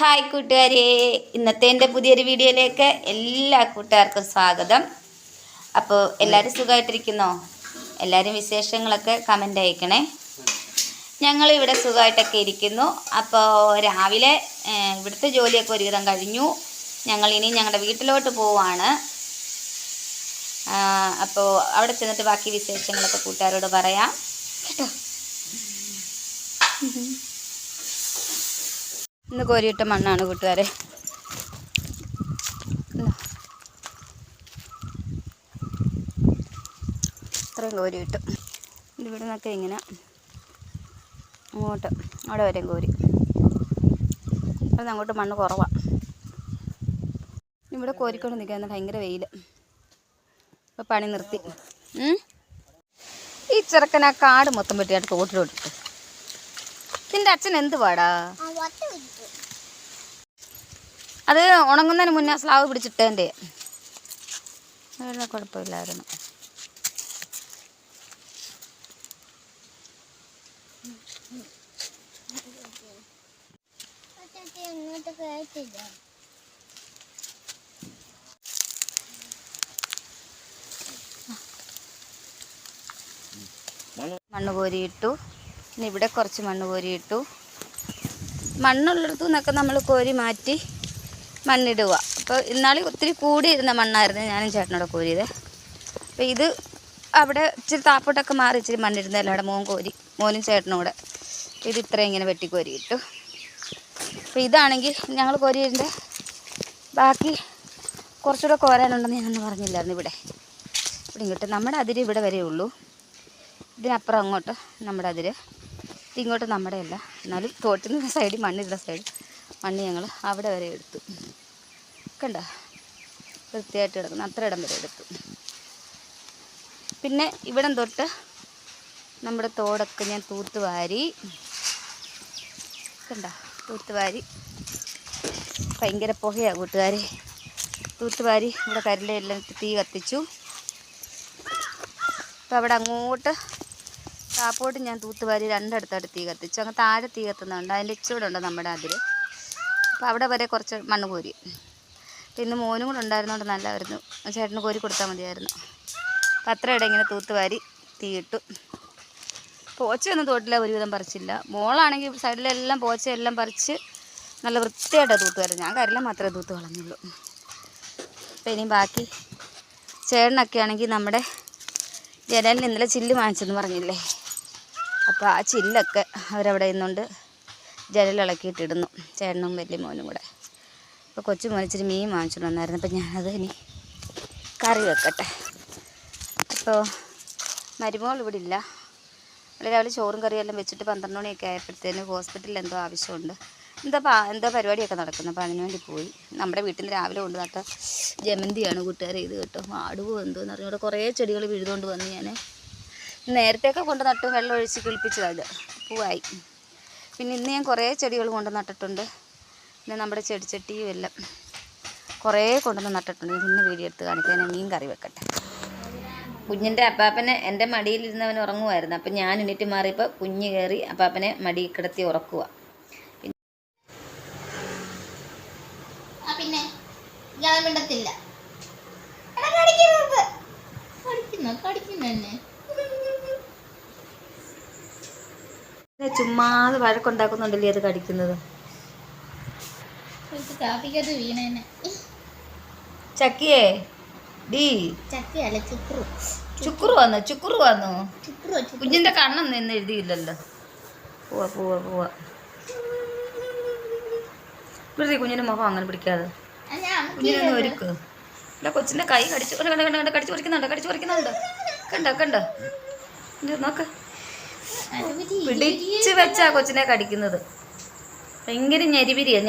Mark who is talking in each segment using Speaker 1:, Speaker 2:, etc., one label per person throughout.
Speaker 1: Hi കൂട്ടുകാരെ. ഇന്നത്തെ എന്റെ പുതിയൊരു വീഡിയോയിലേക്ക് എല്ലാ കൂട്ടുകാർക്കും സ്വാഗതം. അപ്പോൾ എല്ലാവരും സുഖമായിട്ടിരിക്കുന്നോ? എല്ലാവരും വിശേഷങ്ങളൊക്കെ കമന്റ് അയക്കണേ. ഞങ്ങൾ ഇവിടെ സുഖമായിട്ടൊക്കെ ഇരിക്കുന്നു. അപ്പോൾ രാവിലെ ഇവിടുത്തെ ജോലിയൊക്കെ ഒരുവിധം കഴിഞ്ഞു. ഞങ്ങൾ ഇനി ഞങ്ങളുടെ വീട്ടിലോട്ട് പോവാണ്. അപ്പോൾ അവിടെ ചെന്നിട്ട് ബാക്കി വിശേഷങ്ങളൊക്കെ കൂട്ടുകാരോട് പറയാം. ഇന്ന് കോരിയിട്ട മണ്ണാണ് കൂട്ടുകാരെ. ഇതാ. ഇത്രയും കോരി കിട്ടും ഇവിടെ നിന്നൊക്കെ ഇങ്ങനെ അങ്ങോട്ട് അവിടെ വരെ കോരി. അവിടെ അങ്ങോട്ട് മണ്ണ് കുറവാണ് ഇവിടെ കോരിക്കൊണ്ട് നിൽക്കാൻ ഭയങ്കര വെയിൽ ഇപ്പം പണി നിർത്തി. ഈ ചെറുക്കൻ ആ കാട് മൊത്തം വെട്ടിയായിട്ട് തോട്ടിലോട്ടിട്ട്. ഇതിന്റെ അച്ഛൻ എന്ത് പാടാ? അത് ഉണങ്ങുന്നതിന് മുന്നേ സ്ലാവ് പിടിച്ചിട്ടേന്റെ. കുഴപ്പമില്ലായിരുന്നു. മണ്ണ് കോരിയിട്ടു. ഇനി ഇവിടെ കുറച്ച് മണ്ണ് കോരിയിട്ടു മണ്ണുള്ളിടത്തു നിന്നൊക്കെ നമ്മൾ കോരി മാറ്റി മണ്ണിടുക. അപ്പോൾ ഇന്നാളി ഒത്തിരി കൂടിയിരുന്ന മണ്ണായിരുന്നു ഞാനും ചേട്ടനോട് കോരിയത്. അപ്പോൾ ഇത് അവിടെ ഇച്ചിരി താപ്പോട്ടൊക്കെ മാറി ഇച്ചിരി മണ്ണിരുന്നല്ലോ അവിടെ മോൻ കോരി മോനും ചേട്ടനും കൂടെ. അപ്പോൾ ഇത് ഇത്രയും ഇങ്ങനെ വെട്ടി കോരിയിട്ടു അപ്പോൾ ഇതാണെങ്കിൽ ഞങ്ങൾ കോരിയതിന്റെ ബാക്കി കുറച്ചുകൂടെ കോരാനുണ്ടെന്ന് ഞാനൊന്നും പറഞ്ഞില്ലായിരുന്നു ഇവിടെ. ഇവിടെ ഇങ്ങോട്ട് നമ്മുടെ അതിര് ഇവിടെ വരെയുള്ളൂ. ഇതിനപ്പുറം അങ്ങോട്ട് നമ്മുടെ അതിര്. ഇതിങ്ങോട്ട് നമ്മുടെ അല്ല എന്നാലും തോട്ടിന് സൈഡിൽ മണ്ണിടുന്ന സൈഡ് മണ്ണ് ഞങ്ങൾ അവിടെ വരെ എടുത്തു. കണ്ട? വൃത്തിയായിട്ട് കിടക്കുന്നു. അത്ര ഇടം വരെ എടുത്തു. പിന്നെ ഇവിടം തൊട്ട് നമ്മുടെ തോടൊക്കെ ഞാൻ തൂത്തുവാരി കണ്ട? തൂത്തുവാരി ഭയങ്കര പുകയാണ് കൂട്ടുകാരെ. തൂത്തുവാരി ഇവിടെ കരലെല്ലാം തീ കത്തിച്ചു. അപ്പോൾ അവിടെ അങ്ങോട്ട് താപ്പോട്ട് ഞാൻ തൂത്തുവാരി രണ്ടിടത്തായിട്ട് തീ കത്തിച്ചു അങ്ങ് താഴെ തീ കത്തുന്നുണ്ട് അതിന്റെ ഇച്ചൂടുണ്ട് നമ്മുടെ അതിൽ. അപ്പോൾ അവിടെ വരെ കുറച്ച് മണ്ണ് കോരി. പിന്നെ മോനും കൂടെ ഉണ്ടായിരുന്നതുകൊണ്ട് നല്ലതായിരുന്നു. ചേട്ടന് കോരി കൊടുത്താൽ മതിയായിരുന്നു. പത്രയുടെ ഇങ്ങനെ തൂത്തുവാരി തീയിട്ടു. പോച്ചയൊന്നും തോട്ടില്ല ഒരുവിധം പറിച്ചില്ല. മോളാണെങ്കിൽ സൈഡിലെല്ലാം പോച്ചയെല്ലാം പറിച്ച് നല്ല വൃത്തിയായിട്ടാണ് തൂത്തുവായിരുന്നു ഞാൻ കരല മാത്രമേ തൂത്ത് കളഞ്ഞുള്ളൂ. അപ്പോൾ ഇനി ബാക്കി ചേട്ടനൊക്കെ ആണെങ്കിൽ നമ്മുടെ ജനലിന് ഇന്നലെ ചില്ല് വാങ്ങിച്ചെന്ന് പറഞ്ഞില്ലേ? അപ്പോൾ ആ ചില്ലൊക്കെ അവരവിടെ നിന്നുകൊണ്ട് ജനൽ ഇളക്കിയിട്ടിടുന്നു. ചേട്ടനും വലിയ മോനും കൂടെ. അപ്പോൾ കൊച്ചു മോൻ ഇച്ചിരി മീൻ വാങ്ങിച്ചിട്ട് വന്നായിരുന്നു. അപ്പോൾ ഞാനത് ഇനി കറി വെക്കട്ടെ. അപ്പോൾ മരുമോൾ ഇവിടെ ഇല്ല. രാവിലെ ചോറും കറിയെല്ലാം വെച്ചിട്ട് പന്ത്രണ്ട് മണിയൊക്കെ ആയപ്പോഴത്തേന് ഹോസ്പിറ്റലിൽ എന്തോ ആവശ്യമുണ്ട്. എന്താ പാ എന്തോ പരിപാടിയൊക്കെ നടക്കുന്നത് അപ്പോൾ അതിന് വേണ്ടി പോയി. നമ്മുടെ വീട്ടിൽ രാവിലെ കൊണ്ട് ജമന്തിയാണ് കൂട്ടുകാരെ ഇത് കേട്ടോ. ആടുവോ എന്തോന്ന് അറിഞ്ഞൂടെ. കുറേ ചെടികൾ വീഴുതുകൊണ്ട് വന്ന് ഞാൻ നേരത്തെയൊക്കെ കൊണ്ട് നട്ടു വെള്ളം ഒഴിച്ച് കിളിപ്പിച്ചതാണ് പൂവായി. പിന്നെ ഇന്ന് ഞാൻ കുറേ ചെടികൾ കൊണ്ട് നട്ടിട്ടുണ്ട്. പിന്നെ നമ്മുടെ ചെടിച്ചട്ടിയും എല്ലാം കുറേ കൊണ്ടുവന്ന് നട്ടിട്ടുണ്ട്. പിന്നെ വീഡിയോ എടുത്ത് കാണിക്കാൻ മീൻ കറി വെക്കട്ടെ. കുഞ്ഞിന്റെ അപ്പാപ്പനെ എന്റെ മടിയിലിരുന്നവൻ ഉറങ്ങുമായിരുന്നു. അപ്പം ഞാൻ എണീറ്റ് മാറിയപ്പോൾ കുഞ്ഞ് കയറി അപ്പാപ്പനെ മടിയിൽ കിടത്തി ഉറക്കുക
Speaker 2: പിന്നെ ഞാൻ കടിക്കുന്നു എന്നെ?
Speaker 1: ചുമ്മാതെ വഴക്കുണ്ടാക്കുന്നുണ്ടല്ലേ അത് കടിക്കുന്നത്? ചക്കിയേ ഡീ. ചുക്കുറു വന്നു? ചുക്കുറു വന്നു? കുഞ്ഞിന്റെ കണ്ണൊന്നും ഇന്ന് എഴുതിയില്ലല്ലോ. പോവാ പോവാ പോവാ. ഇവിടെ കുഞ്ഞിന്റെ മുഖം അങ്ങനെ പിടിക്കാതെ. കുഞ്ഞിനൊന്നും ഒരുക്ക്. ഇവിടെ കൊച്ചിന്റെ കൈ കടിച്ചു കണ്ട കണ്ട കണ്ട കടിച്ചു പറിക്കുന്നുണ്ട് കടിച്ചു പറിക്കുന്നുണ്ട്. കണ്ട കണ്ട? നോക്ക്. പിടിച്ച് വെച്ചാ കൊച്ചിനെ കടിക്കുന്നത്. ഭയങ്കര
Speaker 2: ഞരിപിരിയാ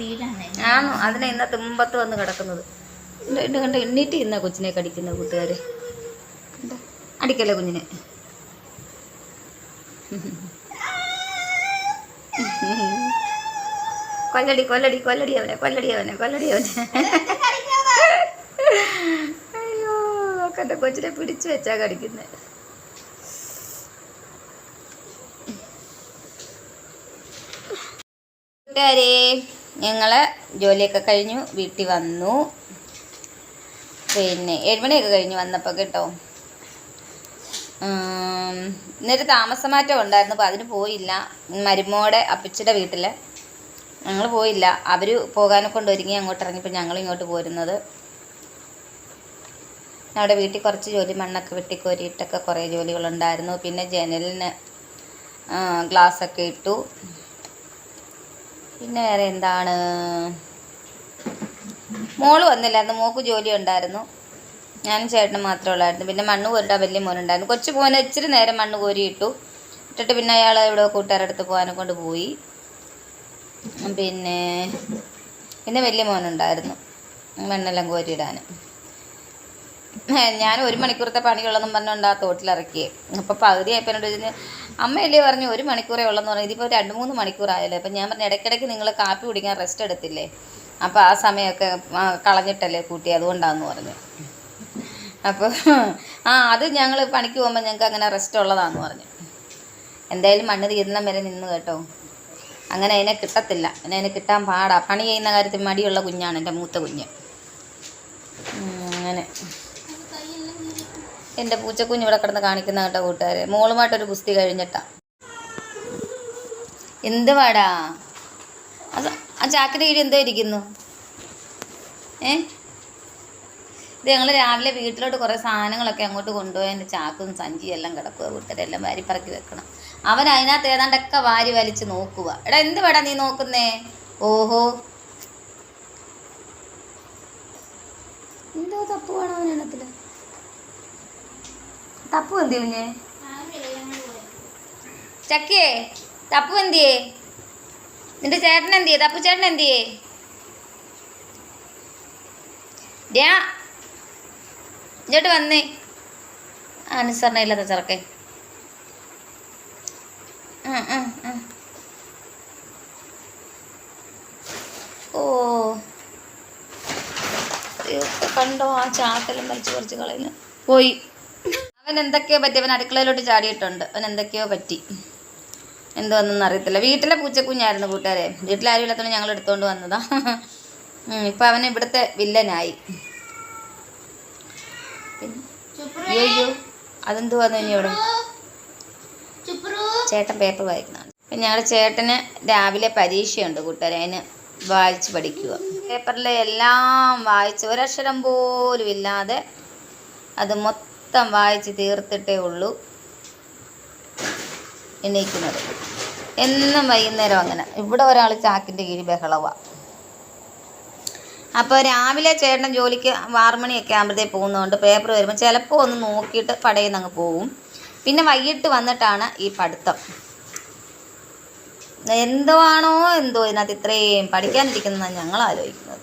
Speaker 2: വീഴാണ്
Speaker 1: ആണോ? അതിനെ ഇന്ന തുമ്പത്ത് വന്ന് കിടക്കുന്നത്. ഉണ്ട് കണ്ട് എണ്ണീറ്റ് ഇന്ന കൊച്ചിനെ കടിക്കുന്ന കൂട്ടുകാര്? അടിക്കല്ലേ കുഞ്ഞിനെ? കൊല്ലടി കൊല്ലടി കൊല്ലടി അവനെ കൊല്ലടി അവനെ കൊല്ലടി അവനെ. കണ്ട കൊച്ചിനെ പിടിച്ചു വെച്ചാ കടിക്കുന്നത് ഞങ്ങൾ ജോലിയൊക്കെ കഴിഞ്ഞു വീട്ടിൽ വന്നു. പിന്നെ ഏഴുമണിയൊക്കെ കഴിഞ്ഞു വന്നപ്പോൾ കേട്ടോ. എന്നിട്ട് താമസമാറ്റം ഉണ്ടായിരുന്നു അപ്പോൾ അതിന് പോയില്ല. മരുമോടെ അപ്പച്ചിയുടെ വീട്ടിൽ ഞങ്ങൾ പോയില്ല. അവർ പോകാനൊക്കെ കൊണ്ട് ഒരുങ്ങി അങ്ങോട്ട് ഇറങ്ങിയപ്പോൾ ഞങ്ങൾ ഇങ്ങോട്ട് പോരുന്നത്. അവിടെ വീട്ടിൽ കുറച്ച് ജോലി മണ്ണൊക്കെ വെട്ടിക്കോരിയിട്ടൊക്കെ കുറേ ജോലികളുണ്ടായിരുന്നു. പിന്നെ ജനലിന് ഗ്ലാസ്സൊക്കെ ഇട്ടു. പിന്നെ വേറെ എന്താണ്? മോൾ വന്നില്ലായിരുന്നു. മോക്ക് ജോലി ഉണ്ടായിരുന്നു. ഞാനും ചേട്ടനും മാത്രമേ ഉള്ളായിരുന്നു. പിന്നെ മണ്ണ് കോരിട്ട വലിയ മോനുണ്ടായിരുന്നു. കൊച്ചു മോനെ ഇച്ചിരി നേരം മണ്ണ് കോരിയിട്ടു. ഇട്ടു ഇട്ടിട്ട് പിന്നെ അയാൾ ഇവിടെ കൂട്ടുകാരുടെ അടുത്ത് പോകാനെ കൊണ്ട് പോയി. പിന്നെ പിന്നെ വലിയ മോനുണ്ടായിരുന്നു. മണ്ണെല്ലാം കോരിയിടാൻ. ഞാൻ ഒരു മണിക്കൂറത്തെ പണിയുള്ളതെന്നും പറഞ്ഞുകൊണ്ട് ആ തോട്ടിലിറക്കിയേ അപ്പോൾ പകുതി ആയപ്പോൾ എന്നോട് ഇതിന് അമ്മയല്ലേ പറഞ്ഞു ഒരു മണിക്കൂറേ ഉള്ളെന്ന് പറഞ്ഞു. ഇതിപ്പോൾ രണ്ട് മൂന്ന് മണിക്കൂറായല്ലോ. അപ്പം ഞാൻ പറഞ്ഞു ഇടയ്ക്കിടയ്ക്ക് നിങ്ങൾ കാപ്പി കുടിക്കാൻ റെസ്റ്റ് എടുത്തില്ലേ? അപ്പോൾ ആ സമയമൊക്കെ കളഞ്ഞിട്ടല്ലേ കൂട്ടി. അതുകൊണ്ടാണെന്ന് പറഞ്ഞു. അപ്പോൾ ആ അത് ഞങ്ങൾ പണിക്ക് പോകുമ്പോൾ ഞങ്ങൾക്ക് അങ്ങനെ റെസ്റ്റ് ഉള്ളതാന്ന് പറഞ്ഞു. എന്തായാലും മണ്ണ് തീരണം വരെ നിന്ന് കേട്ടോ. അങ്ങനെ അതിനെ കിട്ടത്തില്ല. അതിനെ അതിനെ കിട്ടാൻ പാടാ. പണി ചെയ്യുന്ന കാര്യത്തിൽ മടിയുള്ള കുഞ്ഞാണ് എന്റെ മൂത്ത കുഞ്ഞ്. അങ്ങനെ. എന്റെ പൂച്ചക്കുഞ്ഞ് ഇവിടെ കിടന്ന് കാണിക്കുന്ന കേട്ടോ കൂട്ടുകാരെ. മോളുമായിട്ടൊരു ഗുസ്തി കഴിഞ്ഞിട്ടാ. എന്ത് പാടാ ആ ചാക്കിന്റെ കീഴിൽ എന്തോ ഇരിക്കുന്നു. ഏ? ഇത് ഞങ്ങൾ രാവിലെ വീട്ടിലോട്ട് കുറേ സാധനങ്ങളൊക്കെ അങ്ങോട്ട് കൊണ്ടുപോയി എന്റെ ചാക്കും സഞ്ചിയും എല്ലാം കിടക്കുക കൂട്ടരെല്ലാം വാരി പറക്കി വെക്കണം. അവൻ അതിനകത്ത് ഏതാണ്ടൊക്കെ വാരി വലിച്ച് നോക്കുക എടാ എന്ത് വേടാ നീ നോക്കുന്നേ? ഓഹോ. എന്തോ തപ്പുവാണോ വേണം അവനെണ്ണത്തിൽ തപ്പു എന്തി കുഞ്ഞേ ചക്കിയേ തപ്പു എന്തിയേ നിന്റെ ചേട്ടൻ എന്തിയേ തപ്പു ചേട്ടൻ എന്തിയേ ഡ്യാ ഇങ്ങോട്ട് വന്നേ അനുസരണ ഇല്ലാത്ത ചെറുക്കെ. ഓ. കണ്ടോ ആ ചാക്കെല്ലാം വലിച്ചു കുറച്ച് കളയുന്നു. പോയി. അവൻ എന്തൊക്കെയോ പറ്റി? അവൻ അടുക്കളയിലോട്ട് ചാടിയിട്ടുണ്ട്. അവൻ എന്തൊക്കെയോ പറ്റി? എന്തോന്നൊന്നും അറിയത്തില്ല. വീട്ടിലെ പൂച്ചക്കുഞ്ഞായിരുന്നു കൂട്ടുകാരെ. വീട്ടിലാരും ഇല്ലാത്തതുകൊണ്ട് ഞങ്ങൾ എടുത്തുകൊണ്ട് വന്നതാ. ഇപ്പൊ അവൻ ഇവിടുത്തെ വില്ലനായി. അയ്യോ അയ്യോ ഇനി ഇവിടെ ചേട്ടൻ പേപ്പർ വായിക്കുന്നതാണ് പിന്നെ ഞങ്ങളുടെ ചേട്ടന് രാവിലെ പരീക്ഷയുണ്ട് കൂട്ടുകാരെ. അതിന് വായിച്ച് പഠിക്കുക പേപ്പറിലെ എല്ലാം വായിച്ച് ഒരക്ഷരം പോലും ഇല്ലാതെ അത് മൊത്തം വായിച്ച് തീർത്തിട്ടേ ഉള്ളൂ. എണീക്കുന്നത്. എന്നും വൈകുന്നേരം അങ്ങനെ. ഇവിടെ ഒരാൾ ചാക്കിന്റെ കീഴിൽ ബഹളവ. അപ്പോൾ രാവിലെ ചേട്ടൻ ജോലിക്ക് ആറുമണിയൊക്കെ ആകുമ്പോഴത്തേക്ക് പോകുന്നതുകൊണ്ട് പേപ്പർ വരുമ്പോൾ ചിലപ്പോൾ ഒന്ന് നോക്കിയിട്ട് പടയിൽ അങ്ങ് പോവും. പിന്നെ വൈകിട്ട് വന്നിട്ടാണ് ഈ പഠിത്തം. എന്തോ ആണോ എന്തോ ഇതിനകത്ത് ഇത്രയും പഠിക്കാനിരിക്കുന്നതാണ് ഞങ്ങൾ ആലോചിക്കുന്നത്.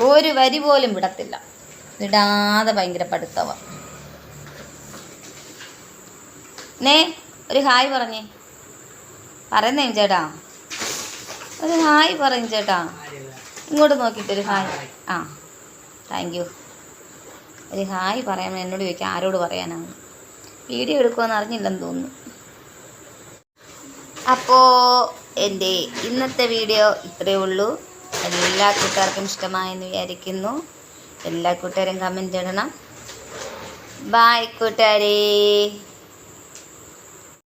Speaker 1: ഒരു വരി പോലും വിടത്തില്ല. വിടാതെ ഭയങ്കര പഠിത്തവ. നേ ഒരു ഹായ് പറഞ്ഞേ. പറയുന്നേ ചേട്ടാ. ഒരു ഹായ് പറയും ചേട്ടാ. ഇങ്ങോട്ട് നോക്കിയിട്ട് ഒരു ഹായ്. ആ താങ്ക് യു ഒരു ഹായ് പറയാൻ എന്നോട് ചോദിക്കാം ആരോട് പറയാനാണ്. വീഡിയോ എടുക്കുമെന്ന് അറിഞ്ഞില്ലെന്ന് തോന്നുന്നു. അപ്പോൾ എന്റെ ഇന്നത്തെ വീഡിയോ ഇത്രയേ ഉള്ളൂ. എല്ലാ കൂട്ടുകാർക്കും ഇഷ്ടമായെന്ന് വിചാരിക്കുന്നു. എല്ലാ കൂട്ടുകാരും കമന്റ് ഇടണം. ബായ് കൂട്ടുകാരേ.